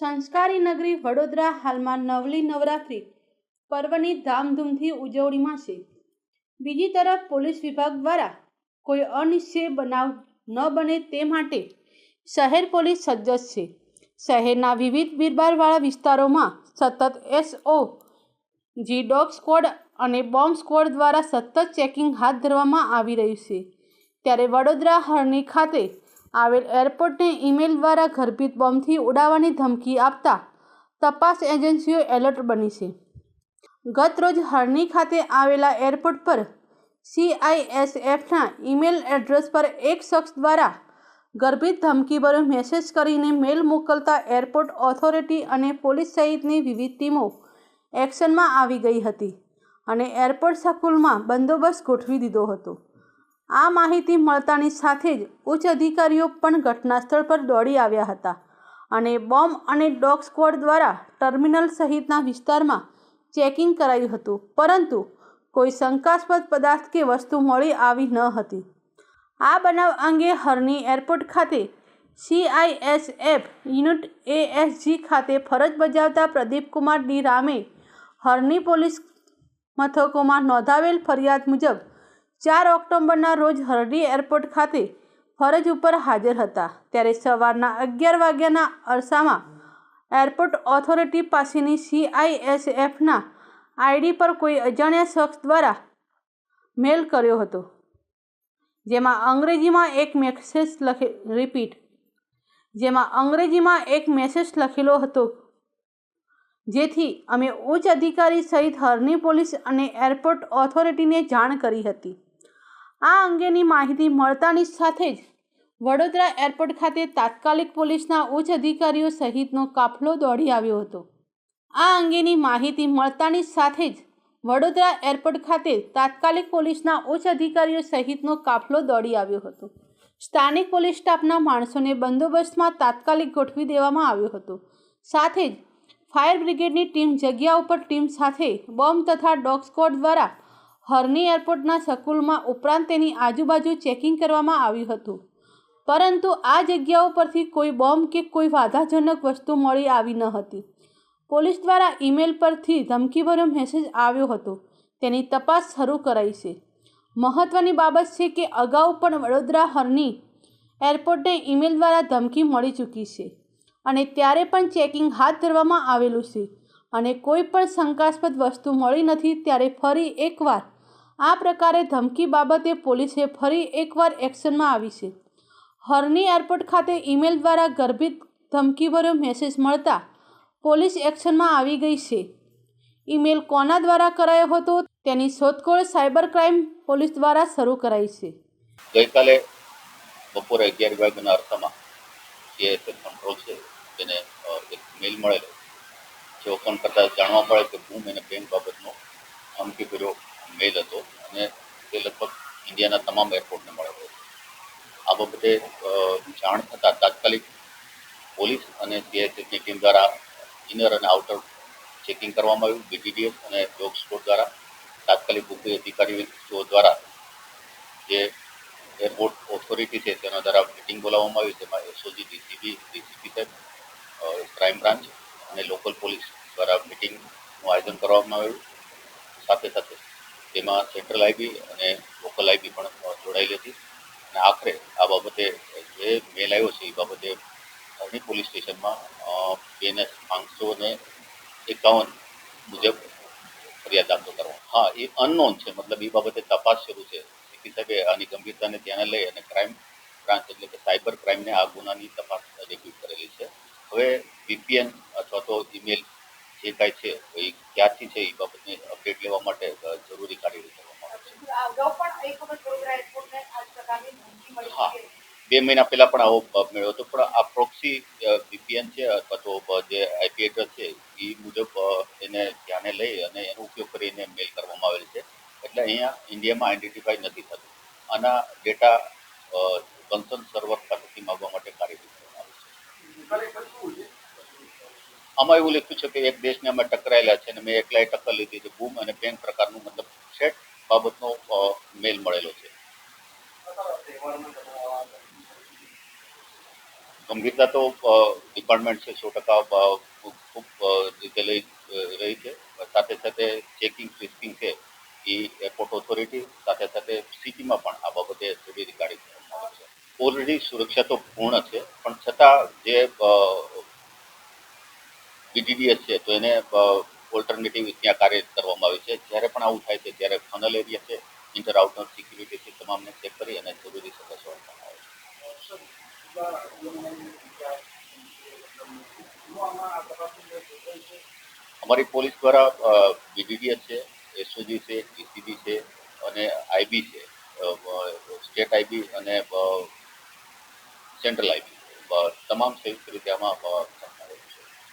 સંસ્કારી નગરી વડોદરા હાલમાં નવલી નવરાત્રિ પર્વની ધામધૂમથી ઉજવણીમાં છે બીજી તરફ પોલીસ વિભાગ દ્વારા કોઈ અનિશ્ચય બનાવ ન બને તે માટે શહેર પોલીસ સજ્જ છે. શહેરના વિવિધ ભીડભાડવાળા વિસ્તારોમાં સતત S O G dog squad અને બોમ્બ સ્કોડ દ્વારા સતત ચેકિંગ હાથ ધરવામાં આવી રહ્યું છે. ત્યારે વડોદરા હરણી ખાતે આવેલ એરપોર્ટને ઈમેલ દ્વારા ગર્ભિત બોમ્બથી ઉડાવવાની ધમકી આપતા તપાસ એજન્સીઓ એલર્ટ બની છે. ગત રોજ હરણી ખાતે આવેલા એરપોર્ટ પર સીઆઈએસએફના ઈમેલ એડ્રેસ પર એક શખ્સ દ્વારા ગર્ભિત ધમકીભર્યો મેસેજ કરીને મેલ મોકલતા એરપોર્ટ ઓથોરિટી અને પોલીસ સહિતની વિવિધ ટીમો એક્શનમાં આવી ગઈ હતી અને એરપોર્ટ સર્કુલમાં બંદોબસ્ત ગોઠવી દીધો હતો. આ માહિતી મળતાની સાથે જ ઉચ્ચ અધિકારીઓ પણ ઘટના સ્થળ પર દોડી આવ્યા હતા અને બોમ્બ અને ડોગ સ્ક્વોડ દ્વારા ટર્મિનલ સહિતના વિસ્તારમાં ચેકિંગ કરાયું હતું. પરંતુ કોઈ શંકાસ્પદ પદાર્થ કે વસ્તુ મળી આવી ન હતી. આ બનાવ અંગે હરની એરપોર્ટ ખાતે સીઆઈએસએફ યુનિટ એએસજી ખાતે ફરજ બજાવતા પ્રદીપકુમાર ડી રામે હરની પોલીસ મથકોમાં નોંધાવેલ ફરિયાદ મુજબ ચાર ઓક્ટોબરના રોજ હરડી એરપોર્ટ ખાતે ફરજ ઉપર હાજર હતા. ત્યારે સવારના અગિયાર વાગ્યાના અરસામાં એરપોર્ટ ઓથોરિટી પાસેની સીઆઈએસએફના આઈડી પર કોઈ અજાણ્યા શખ્સ દ્વારા મેલ કર્યો હતો, જેમાં અંગ્રેજીમાં એક મેસેજ લખે રિપીટ જેમાં અંગ્રેજીમાં એક મેસેજ લખેલો હતો, જેથી અમે ઉચ્ચ અધિકારી સહિત હરની પોલીસ અને એરપોર્ટ ઓથોરિટીને જાણ કરી હતી. આ અંગેની માહિતી મળતાની સાથે જ વડોદરા એરપોર્ટ ખાતે તાત્કાલિક પોલીસના ઉચ્ચ અધિકારીઓ સહિતનો કાફલો દોડી આવ્યો હતો. આ અંગેની માહિતી મળતાની સાથે જ વડોદરા એરપોર્ટ ખાતે તાત્કાલિક પોલીસના ઉચ્ચ અધિકારીઓ સહિતનો કાફલો દોડી આવ્યો હતો. સ્થાનિક પોલીસ સ્ટાફના માણસોને બંદોબસ્તમાં તાત્કાલિક ગોઠવી દેવામાં આવ્યો હતો. સાથે જ ફાયર બ્રિગેડની ટીમ જગ્યા ઉપર ટીમ સાથે બોમ્બ તથા ડોગ સ્કોડ દ્વારા હરની એરપોર્ટના સકુલમાં ઉપરાંત તેની આજુબાજુ ચેકિંગ કરવામાં આવ્યું હતું. પરંતુ આ જગ્યાઓ પરથી કોઈ બોમ્બ કે કોઈ વાધાજનક વસ્તુ મળી આવી ન હતી. પોલીસ દ્વારા ઈમેલ પરથી ધમકીભર્યો મેસેજ આવ્યો હતો. તેની તપાસ શરૂ કરાઈ છે. મહત્ત્વની બાબત છે કે અગાઉ પણ વડોદરા હરની એરપોર્ટને ઈમેલ દ્વારા ધમકી મળી ચૂકી છે અને ત્યારે પણ ચેકિંગ હાથ ધરવામાં આવેલું છે અને કોઈ પણ શંકાસ્પદ વસ્તુ મળી નથી ત્યારે ફરી એકવાર આ પ્રકારે ધમકી બાબતે પોલીસે ફરી એકવાર એક્શનમાં આવી છે. હરની એરપોર્ટ ખાતે ઈમેલ દ્વારા ગર્ભિત ધમકીભર્યો મેસેજ મળતા પોલીસ એક્શનમાં આવી ગઈ છે. ઈમેલ કોના દ્વારા કરાયો હતો તેની શોધખોળ સાયબર ક્રાઇમ પોલીસ દ્વારા શરૂ કરાઈ છે. ગઈકાલે બપોરે અગિયાર વાગ્યાના અર્થમાં સીએસએફ કંટ્રોલ છે તેને એક મેલ મળેલો. જે ઓપન કરતાં જાણવા મળે કે હું એને બેંક બાબતનો ધમકીભર્યો મેલ હતો અને તે લગભગ ઇન્ડિયાના તમામ એરપોર્ટને મળેલો હતો. આ બાબતે જાણ થતાં તાત્કાલિક પોલીસ અને સીઆઈસીની ટીમ દ્વારા ઇનર અને આઉટર ચેકિંગ કરવામાં આવ્યું. બીટીડીએસ અને ડોગ સ્કોડ દ્વારા તાત્કાલિક ઉપરી અધિકારીઓ દ્વારા જે એરપોર્ટ ઓથોરિટી છે તેના દ્વારા મિટિંગ બોલાવવામાં આવી. તેમાં એસઓજી ડીસીબી ડીસીપી સાહેબ ક્રાઇમ બ્રાન્ચ અને લોકલ પોલીસ દ્વારા મિટિંગનું આયોજન કરવામાં આવ્યું. સાથે સાથે તેમાં સેન્ટ્રલ આઈબી અને લોકલ આઈબી પણ જોડાયેલી હતી. અને આખરે આ બાબતે જે મેલ આવ્યો છે, એ બાબતે અરણી પોલીસ સ્ટેશનમાં બીએનએસ પાંચસો ને એકાવન મુજબ ફરિયાદ દાખલ કરવા હા, એ અનનોન છે. મતલબ એ બાબતે તપાસ શરૂ છે. સીપી સાહેબે આની ગંભીરતાને ધ્યાને લઈ અને ક્રાઇમ બ્રાન્ચ એટલે કે સાયબર ક્રાઇમને આ ગુનાની તપાસ ડેબ્યુટ કરેલી છે. હવે વીપીએન અથવા તો ઈમેલ જે કાંઈ છે એ ક્યારથી છે એ બાબતની અપડેટ લેવા માટે જરૂરી કાર્યવાહી કરવામાં આવે છે. હા. બે મહિના પહેલા પણ આવો મેળવ્યો મળ્યો હતો પણ આ પ્રોક્સી વીપીએન છે અથવા તો જે આઈપી એડ્રેસ છે એ મુજબ એને ધ્યાને લઈ અને એનો ઉપયોગ કરીને મેલ કરવામાં આવેલ છે. એટલે અહીંયા ઇન્ડિયામાં આઈડેન્ટિફાઈ નથી થતું. આના ડેટા કન્સર્ન સર્વર પાસેથી માગવા માટે કાર્યવાહી કરવામાં આવે છે. આમાં એવું લખ્યું છે કે એક દેશને અમે ટકરાયેલા છે અને મેં એકલાઈ ટક્કર લીધી છે. બૂમ અને બેંક પ્રકારનું મતલબ સેટ બાબતનો મેલ મળેલો છે. ગંભીરતા તો ડિપાર્ટમેન્ટ છે સો ટકા અ, રીતે લઈ રહી છે. સાથે સાથે ચેકિંગ ફ્રિસ્કિંગ છે એ એરપોર્ટ ઓથોરિટી સાથે સાથે સિટીમાં પણ આ બાબતે કરવામાં આવે છે. ઓલરેડી સુરક્ષા તો પૂર્ણ છે પણ છતાં જે બીડીડીએસ છે, તો એને ઓલ્ટરનેટિવ ત્યાં કાર્ય કરવામાં આવે છે. જ્યારે પણ આવું થાય છે, ત્યારે ફનલ એરિયા છે ઇન્ટર આઉટર સિક્યુરિટી છે, તમામને ચેક કરી અને જરૂરી સદસ્યો આવે છે. અમારી પોલીસ દ્વારા બીડીડીએસ છે એસઓજી છે એસીબી છે, અને આઈબી છે સ્ટેટ આઈબી અને સેન્ટ્રલ આઈબી તમામ સંયુક્ત રીતે આમાં